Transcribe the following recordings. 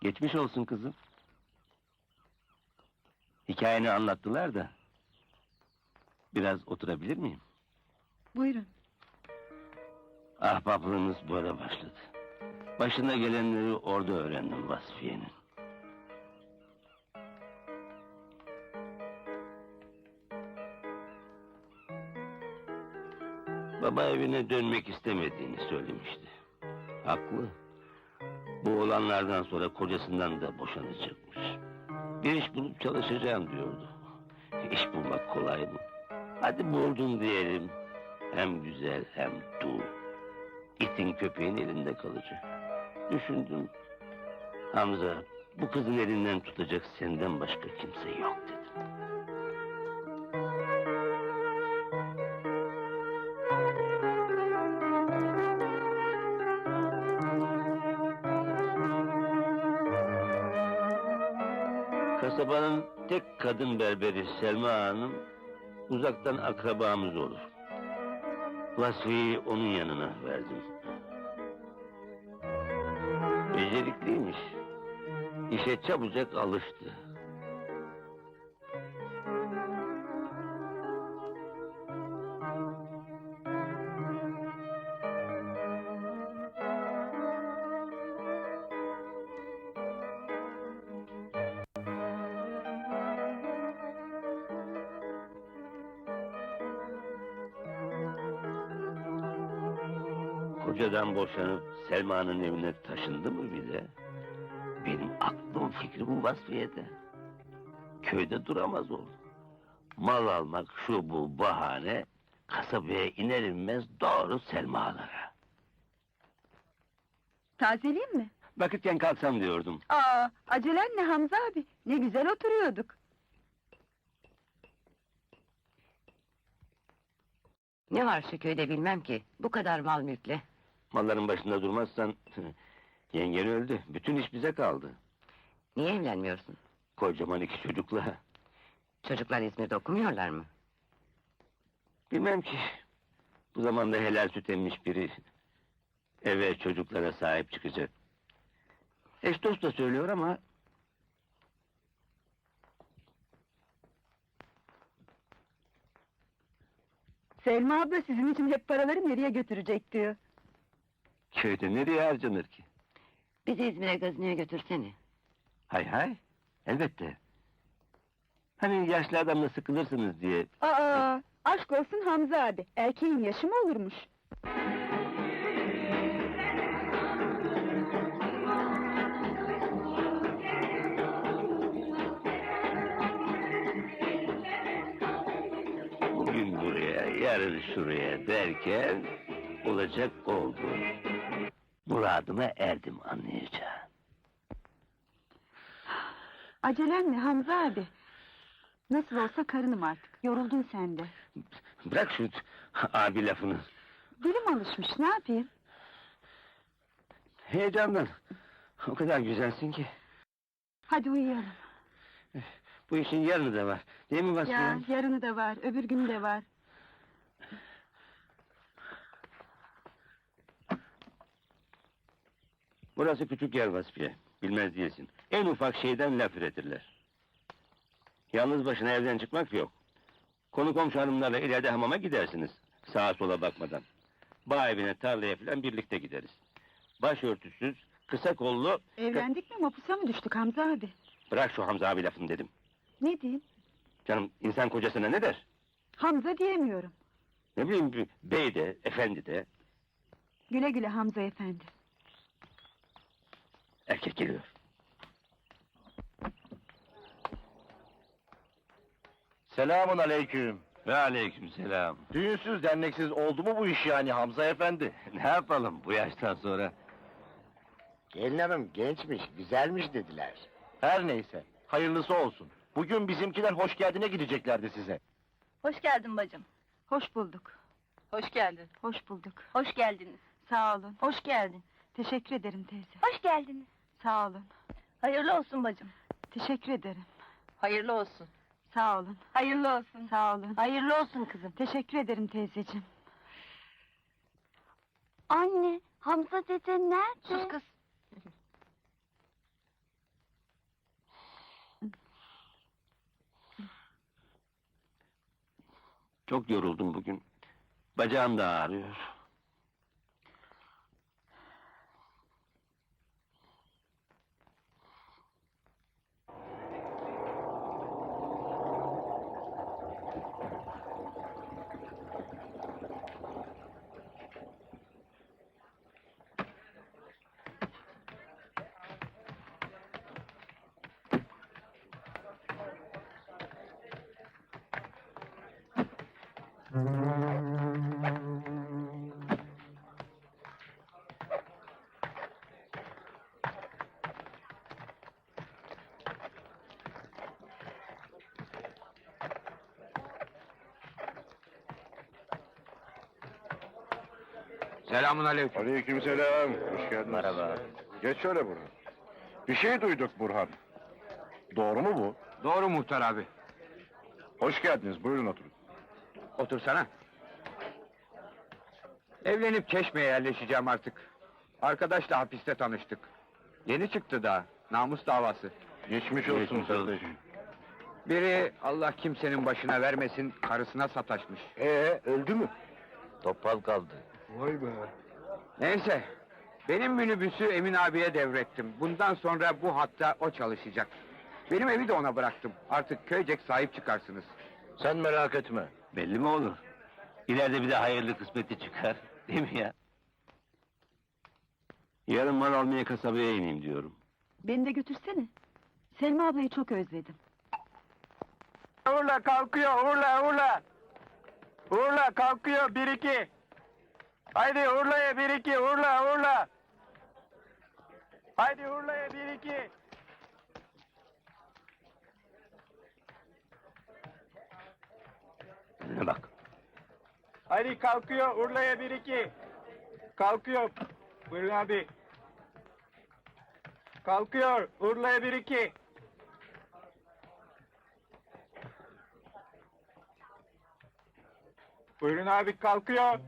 Geçmiş olsun kızım. Hikayeni anlattılar da. Biraz oturabilir miyim? Buyurun. Ahbaplığımız böyle başladı. Başına gelenleri orada öğrendim Vasfiye'nin. Baba evine dönmek istemediğini söylemişti. Haklı. Bu olanlardan sonra kocasından da boşanacakmış. Bir iş bulup çalışacağım diyordu. İş bulmak kolay mı? Hadi buldun diyelim. Hem güzel hem dul. İtin köpeğin elinde kalacak. Düşündüm. Hamza, bu kızın elinden tutacak senden başka kimse yok dedim. Kasabanın tek kadın berberi Selma Hanım uzaktan akrabamız olur. Vasfi'yi onun yanına verdim. Becerikliymiş. İşe çabucak alıştı. Kocadan boşanıp Selma'nın evine taşındı mı bir de? Benim aklım fikrim Vasfiye'de. Köyde duramaz oldu. Mal almak şu bu bahane, kasabaya iner inmez doğru Selma'lara. Tazeleyeyim mi? Vakitken kalksam diyordum. Aa, acelen ne Hamza abi? Ne güzel oturuyorduk. Ne var şu köyde bilmem ki. Bu kadar mal mülkle. Malların başında durmazsan... Yengen öldü, bütün iş bize kaldı. Niye evlenmiyorsun? Kocaman iki çocukla. Çocuklar İzmir'de okumuyorlar mı? Bilmem ki. Bu zamanda helal süt emmiş biri... ...eve çocuklara sahip çıkacak. Eş dost da söylüyor ama... Selma abla sizin için hep paraları nereye götürecek diyor. ...köyde nereye harcanır ki? Bizi İzmir'e gazinoya götürsene. Hay hay, elbette. Hani yaşlı adamla sıkılırsınız diye... Aa, aşk olsun Hamza abi. Erkeğin yaşı mı olurmuş? Bugün buraya, yarın şuraya derken... ...olacak oldu. Muradıma erdim anlayacağın. Acelen ne Hamza abi? Nasıl olsa karınım artık. Yoruldun sen de. Bırak şu abi lafını. Dilim alışmış ne yapayım? Heyecandan. O kadar güzelsin ki. Hadi uyuyalım. Bu işin yarını da var. Değil mi Vasfiye? Ya yarını da var, öbür günü de var. Burası küçük yer Vasfiye. Bilmez değilsin. En ufak şeyden laf üretirler. Yalnız başına evden çıkmak yok. Konu komşu hanımlarla ileride hamama gidersiniz. Sağa sola bakmadan. Bağ evine, tarlaya falan birlikte gideriz. Başörtüsüz, kısa kollu... Evlendik mi mapusa mı düştük Hamza abi? Bırak şu Hamza abi lafını dedim. Ne diyeyim? Canım insan kocasına ne der? Hamza diyemiyorum. Ne bileyim bey de, efendi de, Güle güle Hamza efendi. Erkek geliyor. Selamun aleyküm. Ve aleyküm selam. Düğünsüz derneksiz oldu mu bu iş yani Hamza efendi? Ne yapalım bu yaştan sonra? Gelin hanım gençmiş, güzelmiş dediler. Her neyse, hayırlısı olsun. Bugün bizimkiler hoş geldine gideceklerdi size. Hoş geldin bacım. Hoş bulduk. Hoş geldin. Hoş bulduk. Hoş geldiniz. Sağ olun. Hoş geldin. Teşekkür ederim teyze. Hoş geldiniz. Sağ olun. Hayırlı olsun bacım. Teşekkür ederim. Hayırlı olsun. Sağ olun. Hayırlı olsun. Sağ olun. Hayırlı olsun kızım. Teşekkür ederim teyzeciğim. Anne, Hamza dede nerede? Sus kız. Çok yoruldum bugün. Bacağım da ağrıyor. Selamun aleyküm. Aleykümselam. Hoş geldiniz. Merhaba. Geç şöyle Burhan. Bir şey duyduk Burhan. Doğru mu bu? Doğru muhtar abi. Hoş geldiniz. Buyurun oturun. Otursana. Evlenip Çeşme'ye yerleşeceğim artık. Arkadaşla hapiste tanıştık. Yeni çıktı daha. Namus davası. Geçmiş olsun Geçmiş kardeş. Biri Allah kimsenin başına vermesin karısına sataşmış. Ee, öldü mü? Topal kaldı. Vay be. Neyse. Benim minibüsü Emin abiye devrettim. Bundan sonra bu hatta o çalışacak. Benim evi de ona bıraktım. Artık köycek sahip çıkarsınız. Sen merak etme. Belli mi olur? İleride bir de hayırlı kısmeti çıkar. Değil mi ya? Yarın mal almaya kasabaya ineyim diyorum. Beni de götürsene. Selma ablayı çok özledim. Urla kalkıyor, urla urla. Urla kalkıyor, bir iki. Haydi urlaya bir iki, urla urla. Haydi urlaya bir iki. Önüne bak. Haydi kalkıyor, urlaya bir iki. Kalkıyor. Buyurun abi. Kalkıyor, urlaya bir iki. Buyurun abi kalkıyor.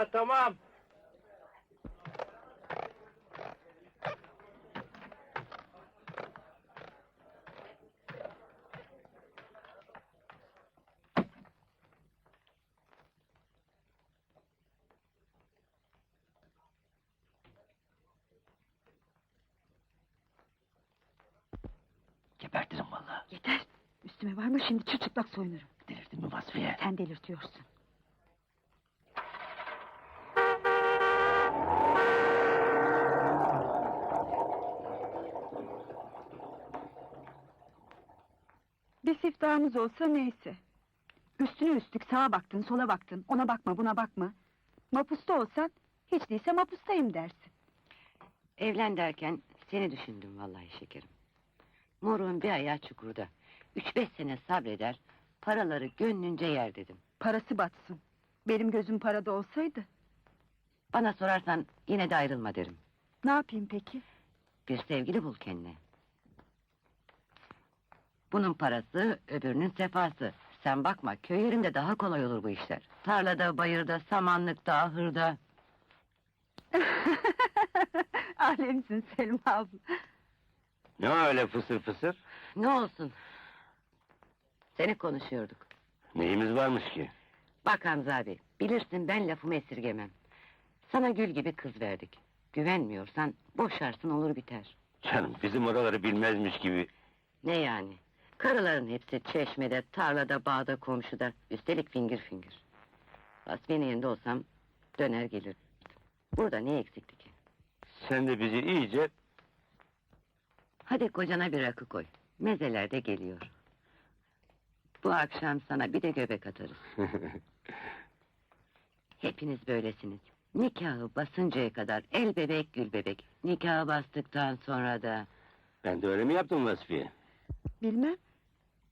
Usta tamam. Gebertirim vallahi. Yeter. Üstüme varma şimdi çırçıplak soyunurum. Delirdin mi Vasfiye? Sen delirtiyorsun. Siftahımız olsa neyse. Üstüne üstlük sağa baktın, sola baktın, ona bakma, buna bakma. Mapusta olsan, hiç değilse mapustayım dersin. Evlen derken seni düşündüm vallahi şekerim. Moruğun bir ayağı çukurda. Üç beş sene sabreder, paraları gönlünce yer dedim. Parası batsın. Benim gözüm parada olsaydı, Bana sorarsan yine de ayrılma derim. ne yapayım peki? Bir sevgili bul kendine. Bunun parası, öbürünün sefası. Sen bakma, köy yerinde daha kolay olur bu işler. Tarlada, bayırda, samanlıkta, ahırda. Alemsin Selma abla. Ne öyle fısır fısır? Ne olsun? Seni konuşuyorduk. Neyimiz varmış ki? Bak Hamza abi, bilirsin ben lafımı esirgemem. Sana gül gibi kız verdik. Güvenmiyorsan boşarsın olur biter. Canım bizim oraları bilmezmiş gibi. Ne yani? Karıların hepsi çeşmede, tarlada, bağda, komşuda. Üstelik fingir fingir. Vasfiye'nin yerinde olsam döner gelir. Burada ne eksikti ki? Sen de bizi iyice... Hadi kocana bir rakı koy. Mezeler de geliyor. Bu akşam sana bir de göbek atarız. Hepiniz böylesiniz. Nikahı basıncaya kadar el bebek gül bebek. Nikahı bastıktan sonra da... ben de öyle mi yaptım Vasfiye? Bilmem.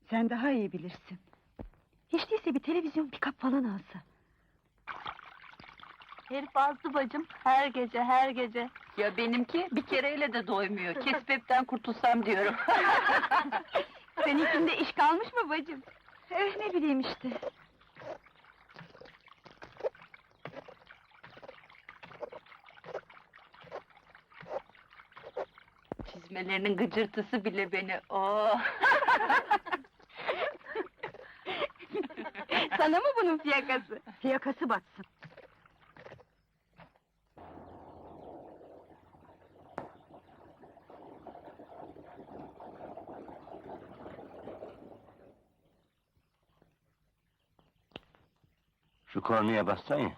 Sen daha iyi bilirsin. Hiç değilse bir televizyon bir kap falan alsa. Herif azdı bacım her gece her gece. Ya benimki bir kereyle de doymuyor. Kesbepten kurtulsam diyorum. Senin Seninkinde iş kalmış mı bacım? Eh ne bileyim işte. Çizmelerinin gıcırtısı bile beni. Oo. Oh. Sana mı bunun fiyakası? Fiyakası batsın. Şu kornaya bassan.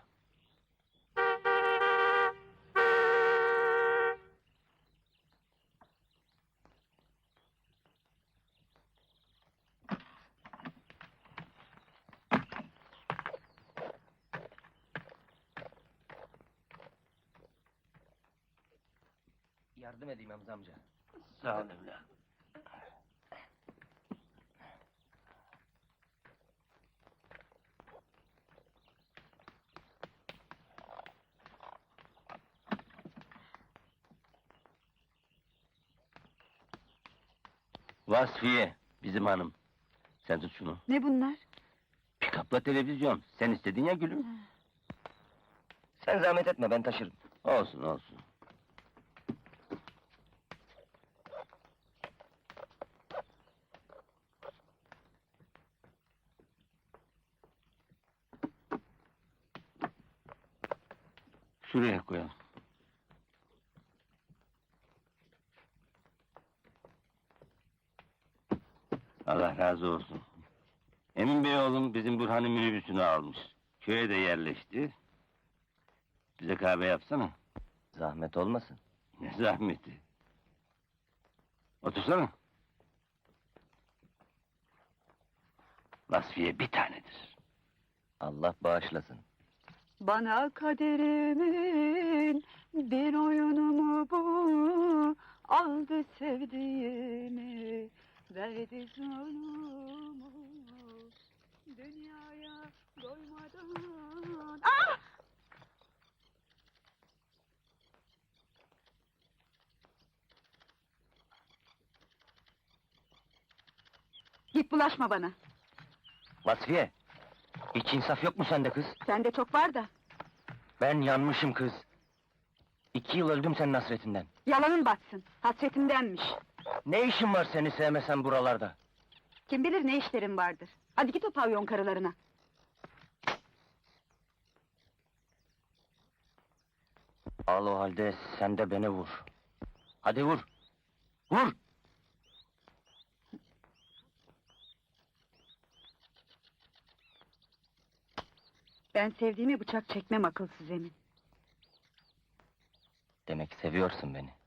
Yardım edeyim Hamza amca. Sağ ol evladım. Vasfiye, bizim hanım. Sen tut şunu. Ne bunlar? Pikapla televizyon. Sen istedin ya gülüm. Sen zahmet etme ben taşırım. Olsun olsun. Şuraya koyalım. Allah razı olsun. Emin Bey oğlum bizim Burhan'ın minibüsünü almış. Köye de yerleşti. Bize kahve yapsana. Zahmet olmasın. Ne zahmeti. Otursana. Vasfiye bir tanedir. Allah bağışlasın. Bana kaderimin bir oyunu mu bu? Aldı sevdiğimi, verdi canımı. Dünyaya doymadan... Ah! Git bulaşma bana. Vasfiye, hiç insaf yok mu sende kız? Sende çok var da. Ben yanmışım kız. İki yıl öldüm senin hasretinden. Yalanın batsın. Hasretimdenmiş. Ne işin var seni sevmesen buralarda? Kim bilir ne işlerin vardır. Hadi git o pavyon karılarına. Al o halde sen de beni vur. Hadi vur. Vur! Ben sevdiğime bıçak çekmem akılsız emin. Demek seviyorsun beni.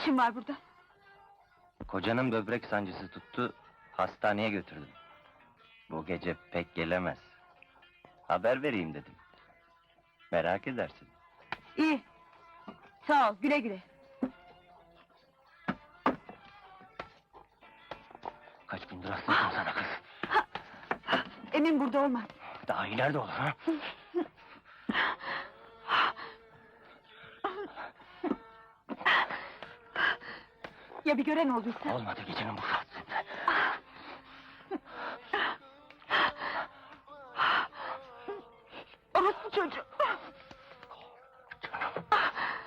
İşin var burada? Kocanın böbrek sancısı tuttu, hastaneye götürdüm. Bu gece pek gelemez. Haber vereyim dedim. Merak edersin. İyi. Sağ ol, güle güle. Kaç gündür hastasın sana kız. Emin burada olmaz. Daha ileride olur ha? Ya bir gören olduysa? Olmadı gecenin bu saatinde. Orospu çocuğu. Canım.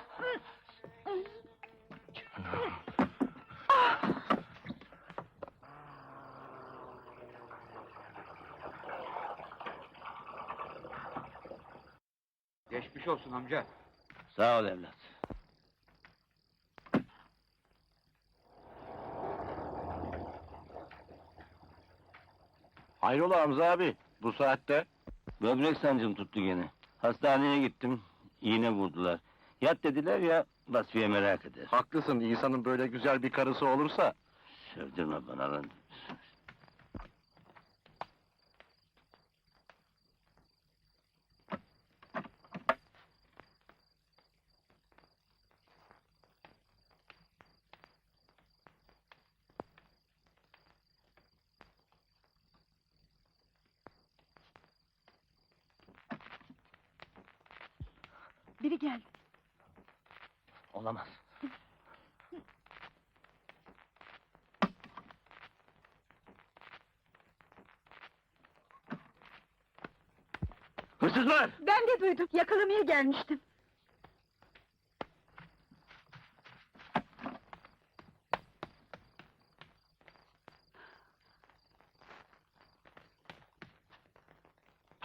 Geçmiş olsun amca. Sağ ol evlat. Hayrola Hamza abi, bu saatte? Böbrek sancım tuttu gene. Hastaneye gittim. İğne vurdular. Yat dediler ya Vasfiye merak eder. Haklısın, insanın böyle güzel bir karısı olursa... Sövdürme bana lan. Biri geldi. Olamaz. Hırsızlar! Ben de duydum. Yakalamaya gelmiştim.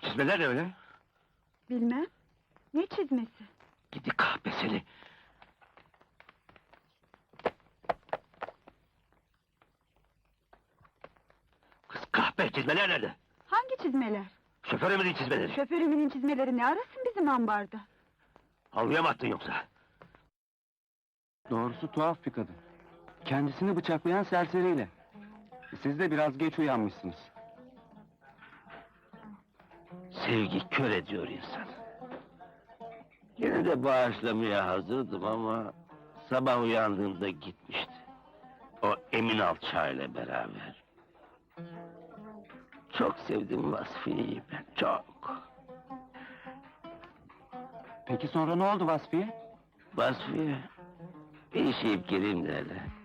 Çizmeler ne öyle? Bilmem. Ne çizmesi? Gidi kahpeseli. Kız kahpe çizmeler nerede? Hangi çizmeler? Şoför Emin'in çizmeleri. Şoförümün çizmeleri ne arasın bizim ambarda? Havluya mı attın yoksa? Doğrusu tuhaf bir kadın. Kendisini bıçaklayan serseriyle. Siz de biraz geç uyanmışsınız. Sevgi kör ediyor insan. Yine de bağışlamaya hazırdım ama... ...sabah uyandığımda gitmişti. O Emin Alçağ'yla beraber. Çok sevdim Vasfiye'yi ben, çok. Peki sonra ne oldu Vasfiye? Vasfiye, bir işe geleyim derler.